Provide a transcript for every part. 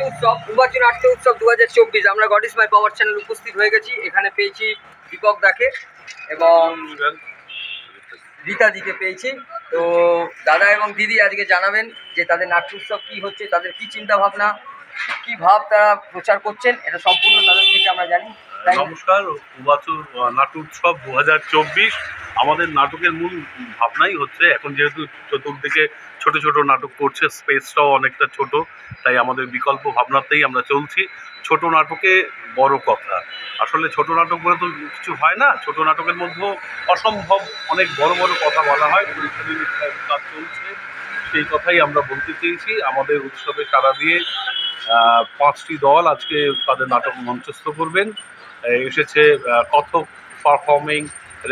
নাট্য উৎসব উবাচু নাট্য উৎসব দু হাজার চব্বিশ। আমরা গডিস মাই পাওয়ার চ্যানেল উপস্থিত হয়ে গেছি। এখানে পেয়েছি দীপক দাকে এবং রীতাদিকে পেয়েছি। তো দাদা এবং দিদি আজকে জানাবেন যে তাদের নাট্য উৎসব কী হচ্ছে, তাদের কী চিন্তা ভাবনা কী ভাব তারা প্রচার করছেন, এটা সম্পূর্ণ তাদের থেকে আমরা জানি। নমস্কার উবাচু নাট্য উৎসব দু হাজার চব্বিশ। আমাদের নাটকের মূল ভাবনাই হচ্ছে, এখন যেহেতু চতুর্দিকে ছোট ছোট নাটক করছে স্পেসটাও অনেকটা ছোট। তাই আমাদের বিকল্প ভাবনাতেই আমরা চলছি। ছোট নাটকে বড় কথা। আসলে ছোট নাটক বলে তো কিছু হয় না। ছোট নাটকের মধ্যেও অসম্ভব অনেক বড় বড় কথা বলা হয়। পরীক্ষার কাজ চলছে। সেই কথাই আমরা বলতে চেয়েছি। আমাদের উৎসবে সারা দিয়ে পাঁচটি দল আজকে তাদের নাটক মঞ্চস্থ করবেন। এসেছে কথক পারফর্মিং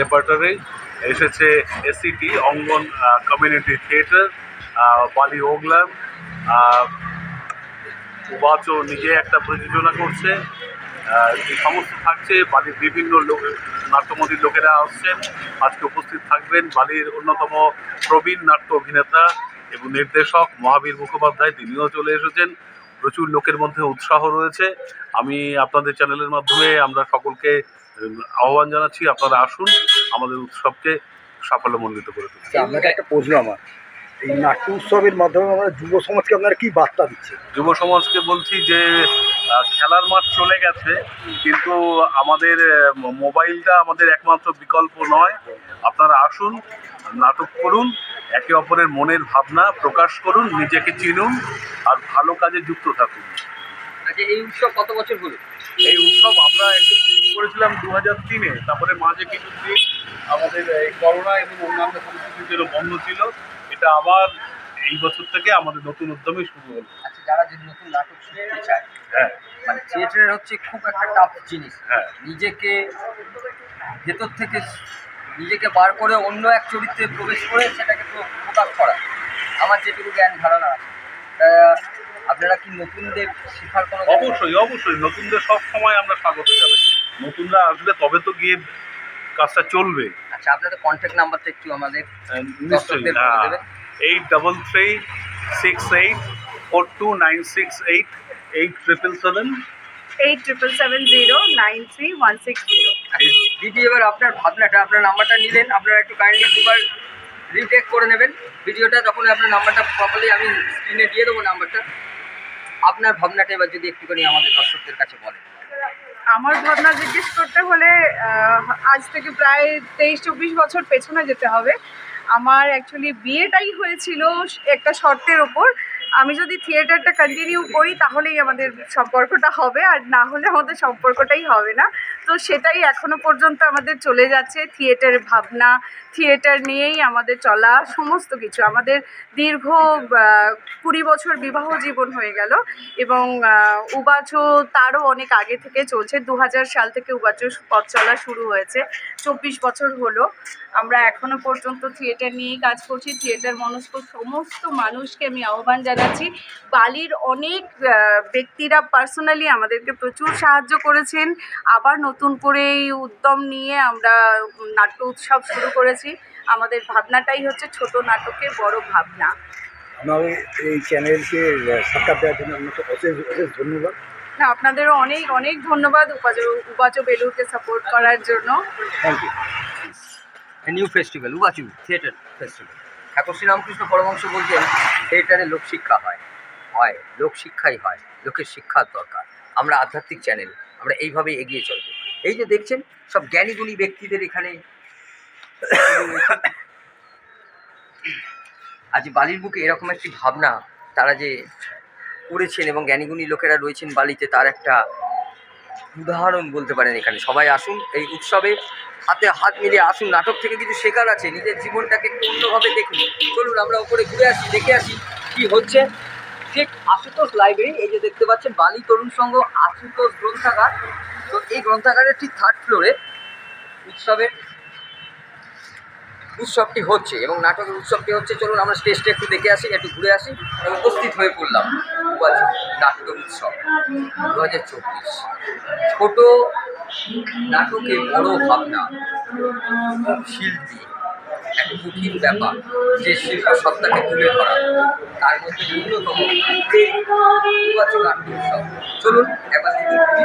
রেপার্টারে, এসেছে এসিটি, অঙ্গন কমিউনিটি থিয়েটার বালি ওগলাম উবাচও নিজে একটা প্রযোজনা করছে সমস্ত থাকছে বালির বিভিন্ন লোক নাট্যমন্ত্রীর লোকেরা আসছেন। আজকে উপস্থিত থাকবেন বালির অন্যতম প্রবীণ নাট্য অভিনেতা এবং নির্দেশক মহাবীর মুখোপাধ্যায়। তিনিও চলে এসেছেন। প্রচুর লোকের মধ্যে উৎসাহ রয়েছে। আমি আপনাদের চ্যানেলের মাধ্যমে আমরা সকলকে আহ্বান জানাচ্ছি আপনারা আসুন আমাদের উৎসবকে সাফল্যমণ্ডিত করে তুলুন। আচ্ছা, আপনাকে একটা প্রশ্ন আমার। এই নাট্য উৎসবের মাধ্যমে আমরা যুব সমাজকে আপনারা কি বার্তা দিচ্ছে যুব সমাজকে বলছি যে খেলার মাঠ চলে গেছে কিন্তু আমাদের মোবাইলটা আমাদের একমাত্র বিকল্প নয়। আপনারা আসুন নাটক করুন একে অপরের মনের ভাবনা প্রকাশ করুন নিজেকে চিনুন আর ভালো কাজে যুক্ত থাকুন। আচ্ছা এই উৎসব কত বছর হলো? এই উৎসব আমরা একটু শুরু করেছিলাম দু হাজার তিনে তারপরে মাঝে কিছু দিন আমাদের এই করোনা এবং অন্যান্য পরিস্থিতি বন্ধ ছিল। এটা আবার এই বছর থেকে আমাদের নতুন উদ্যমে শুরু হলো। আচ্ছা যারা যদি নতুন নাটক শিখতে চায় হ্যাঁ। মানে থিয়েটারের হচ্ছে খুব একটা টাফ জিনিস। হ্যাঁ। নিজেকে ভেতর থেকে নিজেকে বার করে অন্য এক চরিত্রে প্রবেশ করে সেটাকে প্র- প্রকাশ করা। আমার যেটুকু জ্ঞান ধারণা আছে। আপনারা কি নতুনদের শেখার কোনো অবশ্যই অবশ্যই। নতুনদের সব সময় আমরা স্বাগত জানাই। নতুনরা আসলে তবে তো গিয়ে কাজটা চলবে। আচ্ছা আপনাদের কন্ট্যাক্ট নাম্বারটা একটু আমাদের নিশ্চয়ই। Eight double three six eight four two nine six eight eight triple seven. Eight triple seven zero nine three one six zero. দিদি এবার আপনার ভাবনাটা আপনার নাম্বারটা নিলেন আপনারা একটু কাইন্ডলি দুবার রিটেক করে নেবেন। ভিডিওটা যখন আপনার নাম্বারটা প্রপারলি আমি স্ক্রিনে দিয়ে দেবো নাম্বারটা আপনার ভাবনাটা এবার যদি একটুখানি আমাদের দর্শকদের কাছে বলেন। আমার ভাবনা জিজ্ঞেস করতে হলে আজ থেকে প্রায় তেইশ, চব্বিশ বছর পেছনে যেতে হবে। আমার অ্যাকচুয়ালি বিয়েটাই হয়েছিল একটা শর্তের ওপর। আমি যদি থিয়েটারটা কন্টিনিউ করি, তাহলেই আমাদের সম্পর্কটা হবে, আর না হলে আমাদের সম্পর্কটাই হবে না। তো সেটাই এখনও পর্যন্ত আমাদের চলে যাচ্ছে। থিয়েটার ভাবনা, থিয়েটার নিয়েই আমাদের চলা, সমস্ত কিছু। আমাদের দীর্ঘ কুড়ি বছর বিবাহ জীবন হয়ে গেল এবং উবাচো তারও অনেক আগে থেকে চলছে। দু হাজার সাল থেকে উবাচো পথ চলা শুরু হয়েছে। চব্বিশ বছর হলো। আমরা এখনও পর্যন্ত থিয়েটার নিয়েই কাজ করছি। থিয়েটার মনস্ক সমস্ত মানুষকে আমি আহ্বান জানাচ্ছি বালির অনেক ব্যক্তিরা পার্সোনালি আমাদেরকে প্রচুর সাহায্য করেছেন। আবার নতুন করে এই উদ্যম নিয়ে আমরা নাট্য উৎসব শুরু করেছি। আমাদের ভাবনাটাই হচ্ছে ছোট নাটকের বড় ভাবনা। এই চ্যানেলকে সাক্ষাৎ দেওয়ার জন্য আপনাকে অশেষ অশেষ ধন্যবাদ। না আপনাদেরও অনেক অনেক ধন্যবাদ উপাচ উপাচ বেলুরকে সাপোর্ট করার জন্য। থ্যাংক ইউ নিউ ফেস্টিভ্যাল উবাচু থিয়েটার ফেস্টিভ্যাল ঠাকুর শ্রীরামকৃষ্ণ পরমংশ বলতেন থিয়েটারে লোকশিক্ষা হয়। হয়, লোকশিক্ষাই হয়, লোকের শিক্ষার দরকার। আমরা আধ্যাত্মিক চ্যানেল আমরা এইভাবেই এগিয়ে চলবো। এই যে দেখছেন, সব জ্ঞানীগুণী ব্যক্তিদের এখানে আজ বালির বুকে এরকম একটি ভাবনা তারা যে করেছেন এবং জ্ঞানীগুণী লোকেরা রয়েছেন বালিতে, তার একটা উদাহরণ বলতে পারেন এখানে। সবাই আসুন, এই উৎসবে হাতে হাত মিলিয়ে আসুন। নাটক থেকে কিছু শেখার আছে, নিজের জীবনটাকে একটু অন্যভাবে দেখুন। চলুন, আমরা উপরে ঘুরে আসি, দেখে আসি কি হচ্ছে। ঠিক আশুতোষ লাইব্রেরি এই যে দেখতে পাচ্ছেন, বালি তরুণ সংঘ, আশুতোষ গ্রন্থাগার। তো এই গ্রন্থাগারের ঠিক থার্ড ফ্লোরে উৎসবের উৎসবটি হচ্ছে এবং নাটকের উৎসবটি হচ্ছে, চলুন আমরা স্টেজটা একটু দেখে আসি, একটু ঘুরে আসি এবং উপস্থিত হয়ে পড়লাম নাট্য উৎসব দু হাজার চব্বিশ। ছোট নাটকে বড় ভাবনা শিল্পী, এক কঠিন ব্যাপার যে শিল্প সত্তাকে তুলে ধরা, তার মধ্যে ন্যূনতম নির্বাচন উৎসব। চলুন একবার দেখি।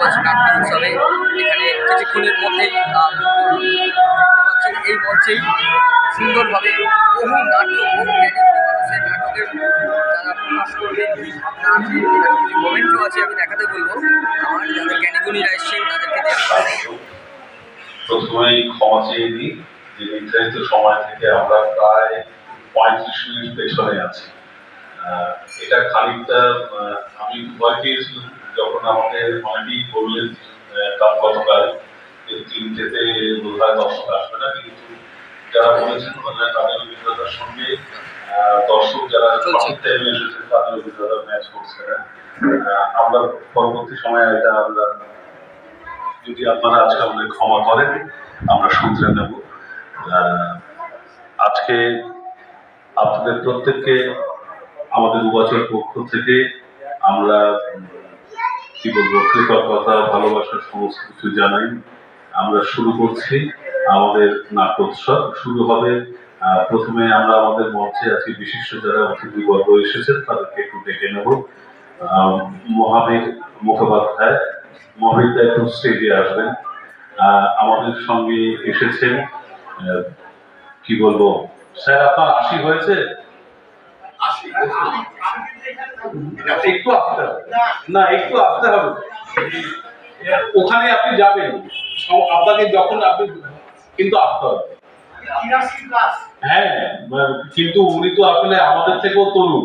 গেছে নাট্য এখানে কিছুক্ষণের মধ্যেই এই মঞ্চেই সুন্দরভাবে বহু নাটক মানুষের নাটকের তারা প্রকাশ করবেন কি আছে কিছু মোমেন্টও আছে, আমি দেখাতে বলব। আমার যাদের জ্ঞানীগুণীরা এসছেন, তাদেরকে প্রথমেই ক্ষমা চেয়ে নিই, যে নির্ধারিত সময় থেকে আমরা প্রায় পঁয়ত্রিশ মিনিট পেছনে আছি। এটা খানিকটা আমি ভয় পেয়েছিলাম। যখন আমাকে অনেকেই বললেন তার গতকাল তিনটেতে বোধ হয় দর্শক আসবে না কিন্তু যারা বলেছেন মানে তাদের অভিজ্ঞতার সঙ্গে দর্শক যারা। টাইমে এসেছেন তাদের অভিজ্ঞতা ম্যাচ করছে না আমরা পরবর্তী সময়ে এটা আমরা যদি আপনারা আজকে আমাদের ক্ষমা করেন আমরা শুধরে নেব আজকে আপনাদের প্রত্যেককে আমাদের উপাচার পক্ষ থেকে আমরা কি বলব, কৃতজ্ঞতা, ভালোবাসার সমস্ত কিছু জানাই। আমরা শুরু করছি আমাদের নাট্যোৎসব। শুরু হবে প্রথমে আমরা আমাদের মঞ্চে আজকে বিশিষ্ট যারা অতিথিবর্গ এসেছেন, তাদেরকে একটু ডেকে নেব। মহাবীর মুখোপাধ্যায়। মহাবীরদা একটু স্টেজে আসবেন। আমাদের সঙ্গে এসেছেন কি বলব, স্যার আপনার আশি হয়েছে? একটু আসতে হবে। না, একটু আসতে হবে। ওখানে আপনি যাবেন। আপনাকে যখন আপনি কিন্তু আসতে হবে। হ্যাঁ মানে কিন্তু উনি তো আসলে আমাদের থেকেও তরুণ।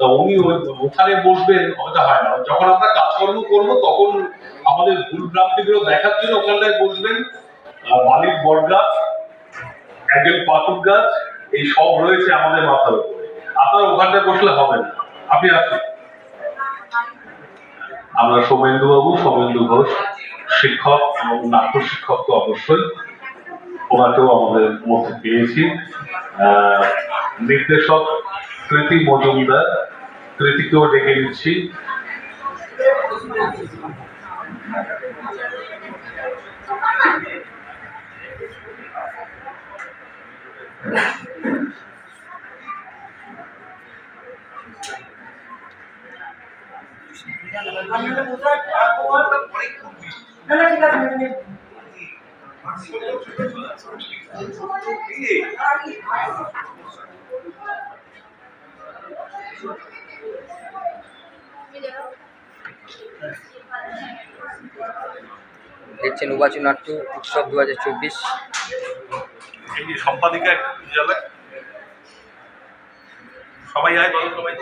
তা উনি ওখানে বসবেন ওটা হয় না। যখন আমরা কাজকর্ম করব, তখন আমাদের ভুল ভ্রান্তিগুলো দেখার জন্য ওখানটায় বসবেন। বালির বট গাছ একজন পাতুর গাছ, এই সব রয়েছে আমাদের মাথার উপরে। আপনার ওখানটায় বসলে হবে না। আপনি আসুন আমরা সৌমেন্দু বাবু সৌমেন্দু ঘোষ, শিক্ষক এবং নাট্য শিক্ষক তো অবশ্যই। ওনাকেও আমাদের মধ্যে পেয়েছি। নির্দেশক কৃতি মজুমদার, কৃতিকেও ডেকে নিচ্ছি। দেখছেন উবাচু নাট্য উৎসব দু হাজার চব্বিশ সম্পাদিকা সবাই আয় বলো সবাই।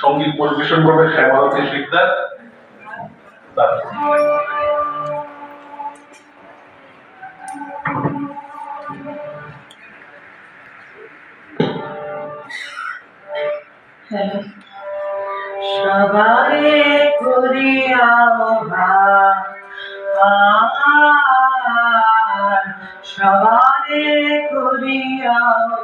সংগীত পরিবেশন করবে শ্যামালতী শিকদার সবারে করিয়াও ভার সবারে করিয়াও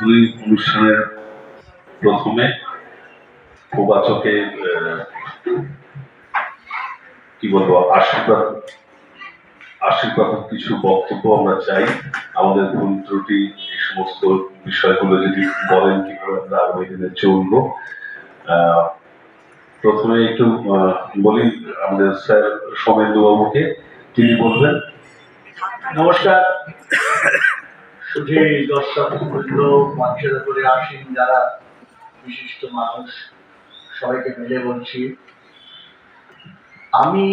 দুই অনুষ্ঠানের প্রথমে প্রবাচকে কি বলব আশীর্বাদ আশীর্বাদ কিছু বক্তব্য আমরা চাই। আমাদের ভুল ত্রুটি এই সমস্ত বিষয়গুলো যদি বলেন কীভাবে আমরা আগামী দিনে চলবো আহ, প্রথমে একটু বলি, আমাদের স্যার সোমেন্দু বাবুকে তিনি বলবেন। নমস্কার। শুধু দর্শক বৃন্দ মঞ্চের আসেন যারা বিশিষ্ট মানুষ, সবাইকে মিলে বলছি। আমি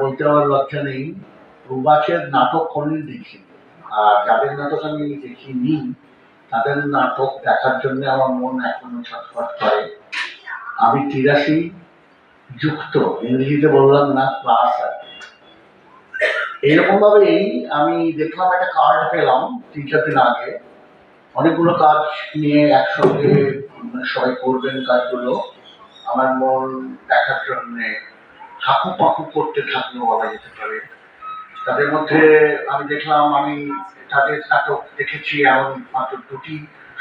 বলতে আমার লজ্জা নেই, প্রবাসের নাটক কোনদিন দেখি আর যাদের নাটক আমি দেখিনি, তাদের নাটক দেখার জন্য আমার মন এখনও ছটফট করে। আমি তিরাশি যুক্ত, ইংরেজিতে বললাম না ক্লাস আর। এইরকম ভাবেই আমি দেখলাম একটা কার্ড পেলাম তিন চার দিন আগে। অনেকগুলো কাজ নিয়ে একসঙ্গে সবাই করবেন কাজগুলো। আমার মন দেখার জন্যে হাঁকু পাকু করতে থাকল বলা যেতে পারে। তাদের মধ্যে আমি দেখলাম, আমি তাদের নাটক দেখেছি, এমন মাত্র দুটি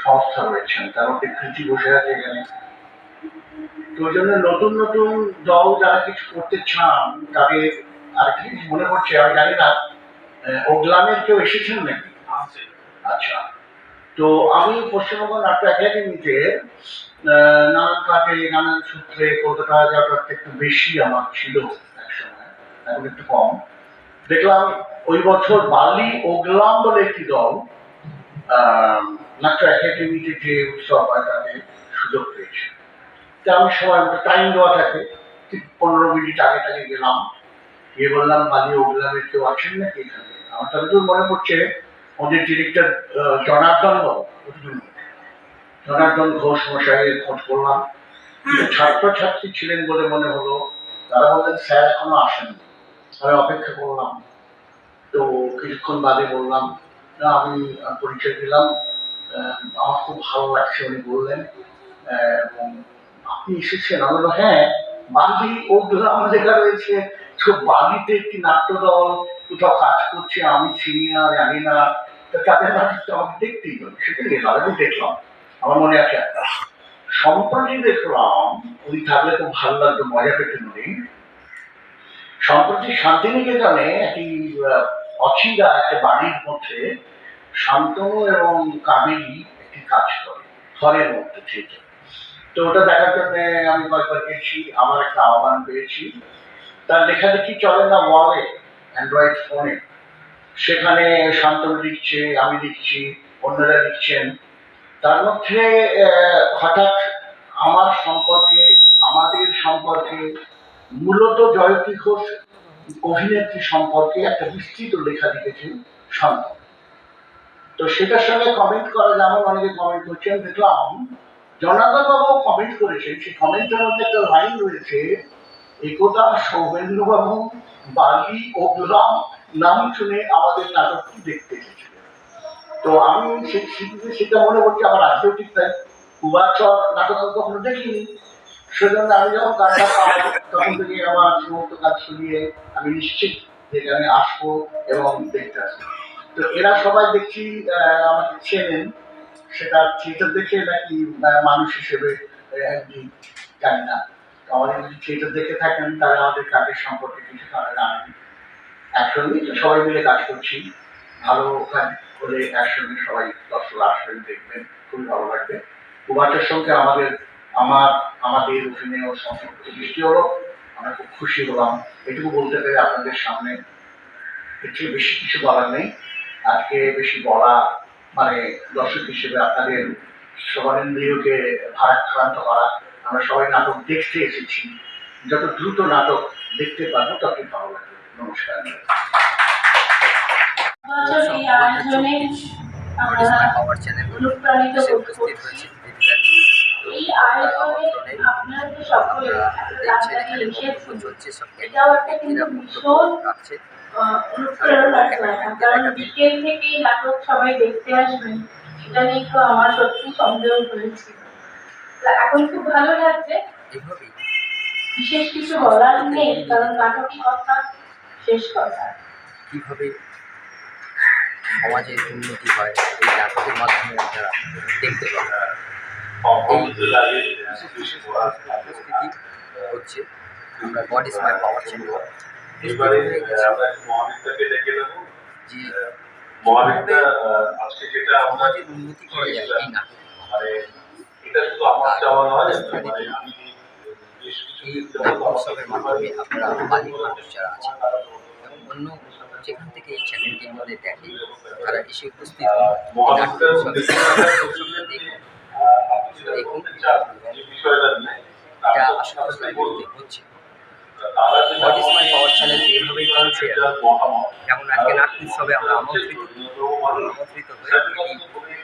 সংস্থা রয়েছেন তার মধ্যে কৃতি বসে আছে এখানে। তো ওই জন্য নতুন নতুন দল যারা কিছু করতে চান তাদের আরেকটা জিনিস মনে পড়ছে আমি জানি না ওগলামের কেউ এসেছেন নাকি? আচ্ছা। তো আমি পশ্চিমবঙ্গ নাট্য একাডেমিতে নানান কাজে নানান সূত্রে কলকাতা যাওয়াটা একটু বেশি আমার ছিল একসময় এখন একটু কম। দেখলাম ওই বছর বালি ওগলাম বলে একটি দল আহ, নাট্য একাডেমিতে যে উৎসব হয় তাতে সুযোগ পেয়েছে। তা আমি সময় মতো টাইম দেওয়া থাকে ঠিক পনেরো মিনিট আগে টাগে গেলাম। গিয়ে বললাম বালি ওগলামের কেউ আছেন নাকি এখানে? আমার তবে তো মনে পড়ছে ওদের ডিরেক্টর জনার্দন জনার্দন ঘোষ মশাইয়ের খোঁজ করলাম। কিন্তু ছাত্রছাত্রী ছিলেন বলে মনে হলো। তারা বললেন স্যার এখনও আসেনি আমি অপেক্ষা করলাম। তো কিছুক্ষণ বাদে বললাম না আমি পরিচয় দিলাম। আমার খুব ভালো লাগছে উনি বললেন। এবং আপনি এসেছেন। আমি বললাম হ্যাঁ বালি ও গ্রাম লেখা রয়েছে। তো বালিতে একটি নাট্যদল কোথাও কাজ করছে, আমি চিনি না জানি না। তা তাদের নাটকটা আমাকে দেখতেই হবে সেটা গেলাম আমি দেখলাম। আমার মনে আছে একটা সম্প্রতি দেখলাম উনি থাকলে খুব ভালো লাগতো, মজা পেতেন উনি। সম্প্রতি শান্তিনিকেতনে একটি অচিরা একটা বাড়ির মধ্যে শান্তনু এবং কাবেরী একটি কাজ করে, ঘরের মধ্যে ঠিক তো ওটা দেখার জন্য আমি কয়েকবার গেছি আমার একটা আহ্বান পেয়েছি। তার লেখালেখি চলে না ওয়ালে অ্যান্ড্রয়েড ফোনে সেখানে শান্তনু লিখছে, আমি লিখছি, অন্যরা লিখছেন। তার মধ্যে হঠাৎ আমার সম্পর্কে, আমাদের সম্পর্কে, মূলত জয়তী ঘোষ অভিনেত্রী সম্পর্কে একটা বিস্তৃত লেখা লিখেছেন শান্তনু। তো সেটার সঙ্গে কমেন্ট করা, যেমন অনেকে কমেন্ট করছেন, দেখলাম জনার্দন বাবু কমেন্ট করেছেন, সেই কমেন্টের মধ্যে একটা লাইন রয়েছে, একদা সৌমেন্দ্রবাবু, বালি ও গ্রাম নাম শুনে আমাদের নাটকটি দেখতে এসেছিলেন। তো আমি সেটা মনে করছি আমার আজকেও ঠিক তাই। কুবাচর নাটক আমি কখনো দেখিনি। সেজন্য আমি যখন কাজটা পাই তখন থেকে আমার সমস্ত কাজ শুনিয়ে আমি নিশ্চিত যে এখানে আসব এবং দেখতে আসব। তো এরা সবাই দেখছি আমাকে চেনেন। সেটা থিয়েটার দেখে নাকি মানুষ হিসেবে জানি না। যদি থিয়েটার দেখে থাকেন আমাদের কাজের সম্পর্কে কিছু তারা জানেন। একসঙ্গে সবাই মিলে কাজ করছি, ভালো কাজ করে একসঙ্গে সবাই দর্শক আসবেন, দেখবেন, খুবই ভালো লাগবে। কুমাচের সঙ্গে আমাদের, আমার, আমাদের অভিনয় ও সম্পর্ক সৃষ্টি হলো। আমরা খুব খুশি হলাম। এটুকু বলতে পেরে আপনাদের সামনে এর বেশি কিছু বলার নেই। আজকে বেশি বলা মানে দর্শক হিসেবে আপনাদের সবারেন্দ্রিয়কে ভারাক্রান্ত করা আমরা সবাই নাটক দেখতে এসেছি। যত দ্রুত নাটক দেখতে পারব ততই ভালো লাগবে। নমস্কার। আমরা অনুপ্রাণিত এই আয়োজনে আপনারা যে সকলে চলছে এটাও একটা কিন্তু ভীষণ অনুপ্রেরণার জায়গা কারণ বিকেল থেকেই নাটক সবাই দেখতে আসবেন এটা নিয়ে তো আমার এখন খুব ভালো লাগছে বিশেষ কিছু বলার নেই কারণ নাটকই শেষ কথা কীভাবে সমাজের উন্নতি হয়, এই নাটকের মাধ্যমে আপনারা দেখতে পাবেন হচ্ছে, আমরা এবারে আমরা মহাবিদ্যাকে ডেকে নেব। মহাবিদ্যা আজকে যেটা আমরা উন্নতি করা মানে এটা শুধু আমার চাওয়া নয় মানে আমি বেশ কিছু এই দিন যাবত আমাকে উৎসবের মাধ্যমে আপনারা বালির মানুষ যারা আছেন এবং অন্য যেখান থেকে এই চ্যানেলটি আমাদের দেখে তারা এসে উপস্থিত হন এই নাট্য উৎসবে। উৎসবটা দেখুন। এটা হচ্ছে। What is my power channel এইভাবেই চলছে যেমন আজকে নাট্য উৎসবে আমরা আমন্ত্রিত আমন্ত্রিত হয়ে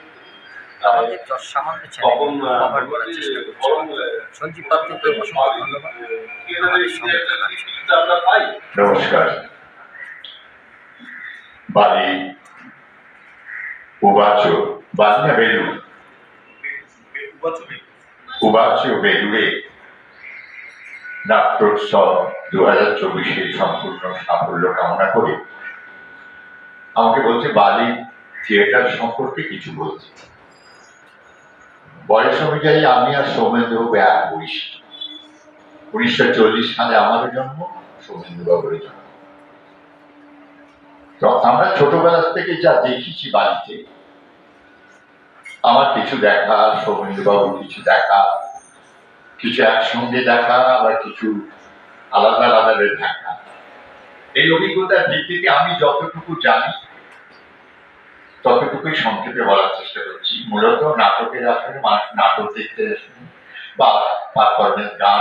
আমাদের সামান্য চ্যানেল কভার করার চেষ্টা করছি। সঞ্জীব পাত্রকে অসংখ্য ধন্যবাদ। আমাদের সঙ্গে নমস্কার। বালি উবাচ বালি। না বেলুর উবাচ বেলুড়ে নাট্যোৎসব হাজার সম্পূর্ণ সাফল্য কামনা আমাকে বলছে সম্পর্কে কিছু বয়স আমি আর এক উনিশশো চল্লিশ সালে জন্ম সৌমেন্দ্র বাবুর জন্ম। আমরা ছোটবেলা থেকে যা দেখেছি বাড়িতে আমার কিছু দেখা সৌমেন্দ্র বাবুর কিছু দেখা কিছু একসঙ্গে দেখা আবার কিছু আলাদা আলাদা দেখা। এই অভিজ্ঞতার ভিত্তিতে আমি যতটুকু জানি, ততটুকুই সংক্ষেপে বলার চেষ্টা করছি। মূলত নাটকের আসলে মানুষ নাটক দেখতে আসেন বা পারফরমেন্স গান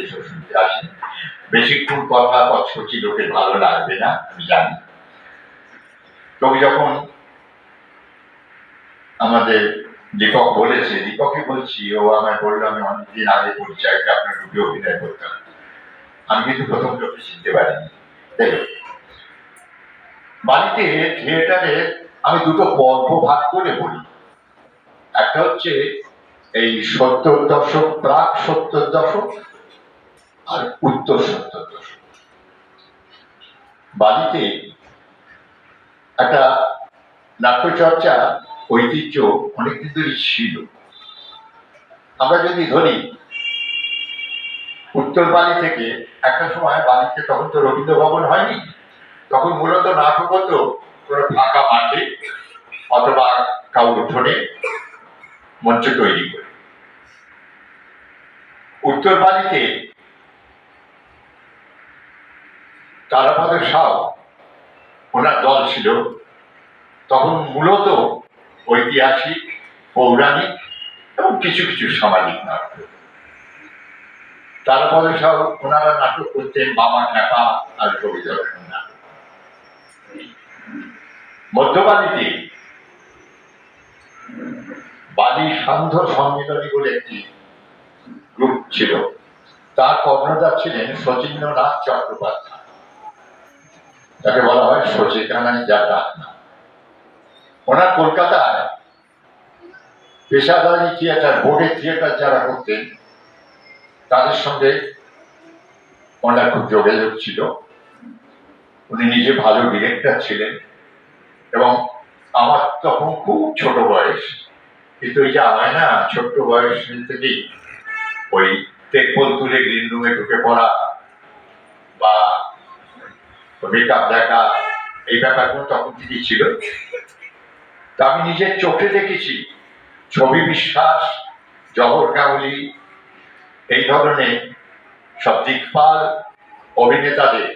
এসব শুনতে আসেন। বেশিক্ষণ কথা কচকচি লোকের ভালো লাগবে না, আমি জানি। তবে যখন আমাদের দীপক বলেছে, দীপকই বলছি, ও আমায় বলল, আমি অনেকদিন আগে পরিচয়কে আপনার রূপে অভিনয় করতাম। আমি কিন্তু প্রথম চোখে চিনতে পারিনি। বাড়িতে থিয়েটারে আমি দুটো পর্ব ভাগ করে বলি। একটা হচ্ছে এই সত্তর দশক, প্রাক সত্তর দশক, আর উত্তর সত্তর দশক। বাড়িতে একটা নাট্যচর্চা ঐতিহ্য অনেকদিন ধরে ছিল। আমরা যদি ধরি, উত্তর বালি থেকে একটা সময় বালিতে তখন তো রবীন্দ্র ভবন হয়নি। তখন মূলত নাটক হতো কোনো ফাঁকা মাঠে অথবা কাউ উঠোনে মঞ্চ তৈরি করে। উত্তর বালিতে তারাপদ সাউ, ওনার দল ছিল। তখন মূলত ঐতিহাসিক, পৌরাণিক এবং কিছু কিছু সামাজিক নাটক। তারপদ সাউ ওনারা নাটক করতেন বাবা ন্যাপা আর কবি দর্শন নাটক। মধ্যবালিতে বালি সান্ধ্য সম্মিলনী বলে একটি গ্রুপ ছিল। তার কর্ণধার ছিলেন শচীন্দ্রনাথ চট্টোপাধ্যায়। তাকে বলা হয় সচেতনায় যা ডাক নাম। ওনার কলকাতায় পেশাদারি থিয়েটার বোর্ডের থিয়েটার যারা করতেন, তাদের সঙ্গে ওনার খুব যোগাযোগ ছিল। উনি নিজে ভালো ডিরেক্টর ছিলেন এবং আমার তখন খুব ছোট বয়স। কিন্তু ওই যে আমায় না ছোট্ট বয়স থেকেই ওই তেকবল তুলে গ্রিন রুমে ঢুকে পড়া বা মেকআপ দেখা, এই ব্যাপারগুলো তখন থেকেই ছিল। আমি নিজের চোখে দেখেছি। ছবি বিশ্বাস, জহর কাউলি এই ধরনের সব দিকপাল অভিনেতাদের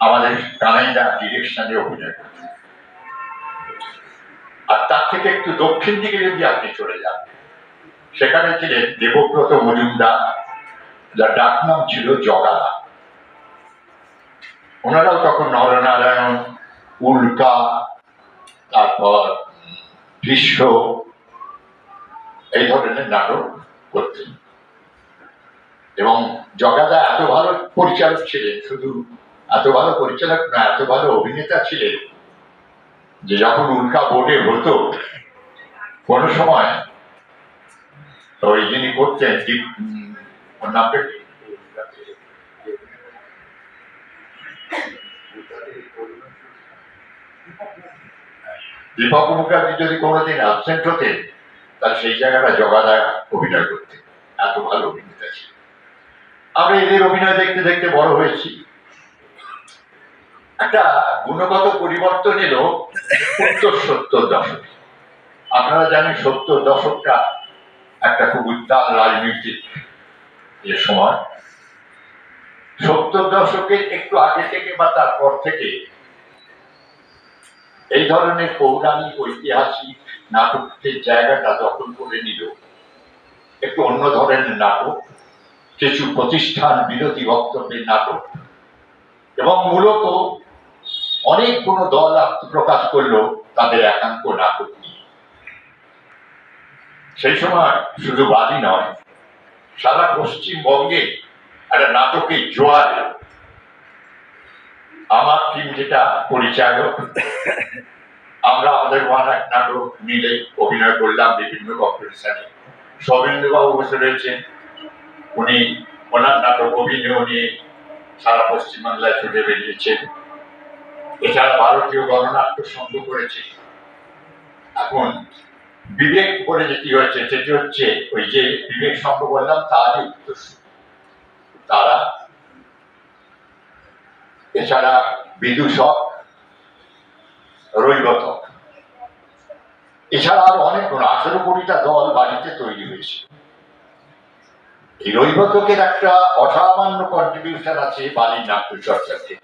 আমাদের কানাইদা ডিরেকশনে অভিনয় করতে আর তার থেকে একটু দক্ষিণ দিকে যদি আপনি চলে যান, সেখানে ছিলেন দেবব্রত মজুমদার, যার ডাক নাম ছিল জগাদা ওনারাও তখন নরনারায়ণ উল্কা তারপর ভীষ্ম এই ধরনের নাটক করতেন এবং জগাদা এত ভালো পরিচালক ছিলেন, শুধু এত ভালো পরিচালক না, এত ভালো অভিনেতা ছিলেন যে যখন উল্কা বোর্ডে হতো, কোনো সময় ওই যিনি করতেন নামটা? দীপক মুখার্জি যদি কোনোদিন অ্যাবসেন্ট হতেন, তাহলে সেই জায়গাটা জগাদায় অভিনয় করতেন এত ভালো অভিনেতা ছিল। আমরা এদের অভিনয় দেখতে দেখতে বড় হয়েছি। একটা গুণগত পরিবর্তন এলো উত্তর সত্তর দশকে। আপনারা জানেন সত্তর দশকটা একটা খুব উত্তাল রাজনৈতিক যে সময়। সত্তর দশকের একটু আগে থেকে বা তারপর থেকে এই ধরনের পৌরাণিক ঐতিহাসিক নাটকের জায়গাটা দখল করে নিল একটু অন্য ধরনের নাটক, কিছু প্রতিষ্ঠান বিরোধী বক্তব্যের নাটক, এবং মূলত অনেক কোনো দল আত্মপ্রকাশ করল তাদের একান্ত নাটক নিয়ে সেই সময় শুধু বাদী নয়, সারা পশ্চিমবঙ্গে একটা নাটকের জোয়ার। আমার টিম যেটা পরিচালক, আমরা আমাদের এক নাটক মিলে অভিনয় করলাম বিভিন্ন কম্পিটিশনে সৌমেন্দ্রবাবু বসে রয়েছেন। উনি ওনার নাটক অভিনয় নিয়ে সারা পশ্চিমবাংলায় ছুটে বেরিয়েছেন এছাড়া ভারতীয় গণনাট্য সংঘ করেছে। এখন বিবেক বলে যেটি হয়েছে, সেটি হচ্ছে ওই যে বিবেক সংঘ বললাম, তারই উত্তরসূরি। তারা এছাড়া বিদূষক রৈবতক এছাড়া আরও অনেক আঠেরো কোটিটা দল বাড়িতে তৈরি হয়েছে। এই রৈবতকের একটা অসামান্য কন্ট্রিবিউশন আছে বালির নাট্য চর্চাতে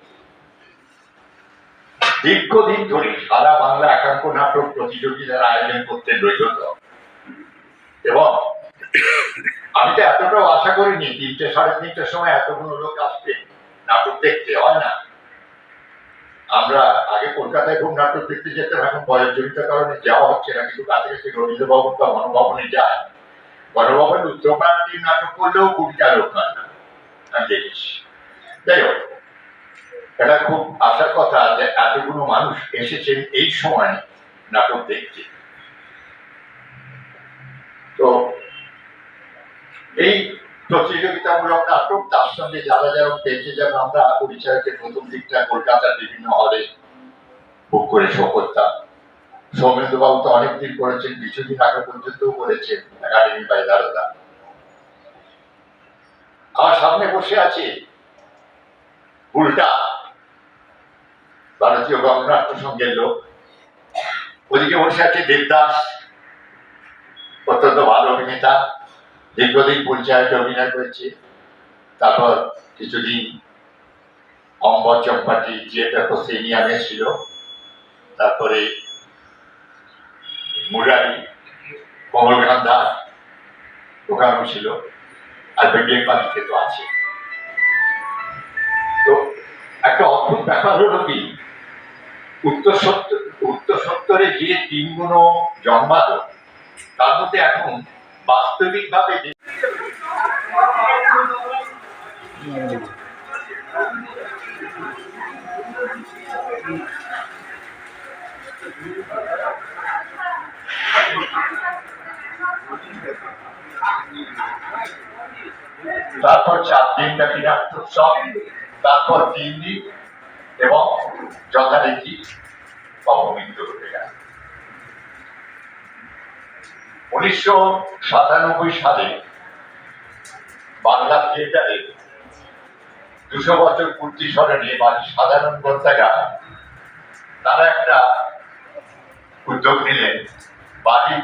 দীর্ঘদিন ধরে সারা বাংলা একাঙ্ক নাটক প্রতিযোগিতার আয়োজন করতেন রৈবতক এবং আমি তো এতটাও আশা করিনি, তিনটে সাড়ে তিনটের সময় এতগুলো লোক আসবে, নাটক দেখতে, হয় না? আমরা আগে কলকাতায় খুব নাটক দেখতে যেতাম, এখন বয়সজনিত কারণে যাওয়া হচ্ছে না, কিন্তু কাছাকাছি রবীন্দ্র ভবন বা গণভবনে যায়। গণভবন উত্তরপ্রান্তীয় নাটক করলেও কুড়িটা লোক হয় না, আমি দেখেছি। যাই হোক, এটা খুব আশার কথা যে এতগুলো মানুষ এসেছেন এই সময় নাটক দেখতে। তো এই প্রতিযোগিতামূলক নাটক, তার সঙ্গে যারা যারা পেয়েছে, যেমন আমরা পরিচয়কে প্রথম দিকটা, কলকাতার বিভিন্ন হলে বুক করে শো করতাম। সৌমেন্দ্র বাবু তো অনেকদিন করেছেন, কিছুদিন আগে পর্যন্ত করেছেন একাডেমি বাই দারোদা আমার সামনে বসে আছে উল্টা ভারতীয় গণনাট্য সঙ্গের লোক। ওদিকে বসে আছে দেবদাস, অত্যন্ত ভালো অভিনেতা। দীর্ঘদিন পরিচয়কে অভিনয় করেছে। তারপর কিছুদিন অম্বর চম্পাটি থিয়েটার প্রসেনিয়ামে ছিল তারপরে মুরারি কমলকান্দা ওখানেও ছিল। আর বেগের পানিতে তো আছে। তো একটা অদ্ভুত ব্যাপার হলো কি? উত্তর সত্তর, উত্তর সত্তরে যে টিমগুলো জন্মালো, তার মধ্যে এখন বাস্তবিকভাবে তারপর চার দিন ব্যাপী নাট্যোৎসব তারপর তিন দিন এবং যথারীতি অপমৃত্যু ঘটে গেল। উনিশশো সাতানব্বই সালে বাংলা থিয়েটারে দুশো বছর পূর্তি স্মরণে মানে সাধারণ গ্রন্থাগার, তারা একটা উদ্যোগ নিলেন বাড়ি